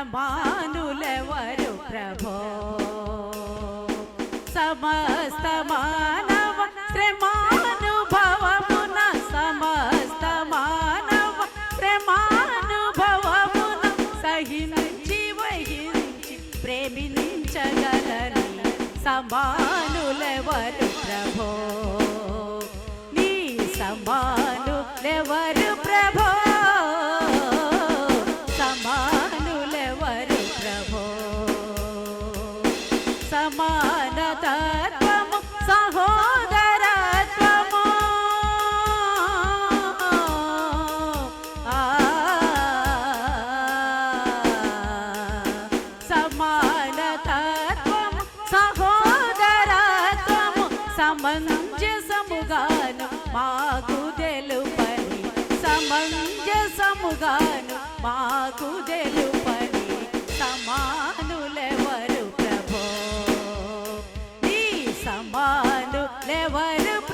సమానులెవరు ప్రభో? సమస్త మానవ ప్రేమానుభవమున సమస్త మానవ ప్రేమానుభవమున సహించి వహించి ప్రేమించగలని సమానులెవరు ప్రభో? నీ సమానులెవరు సమానతత్వము సహోదరత్వము. సమానతత్వము సహోదరత్వము సమంజసముగాను మాకు తెలుపని సమంజసముగాను మాకు తెలుపు సమానులెవరు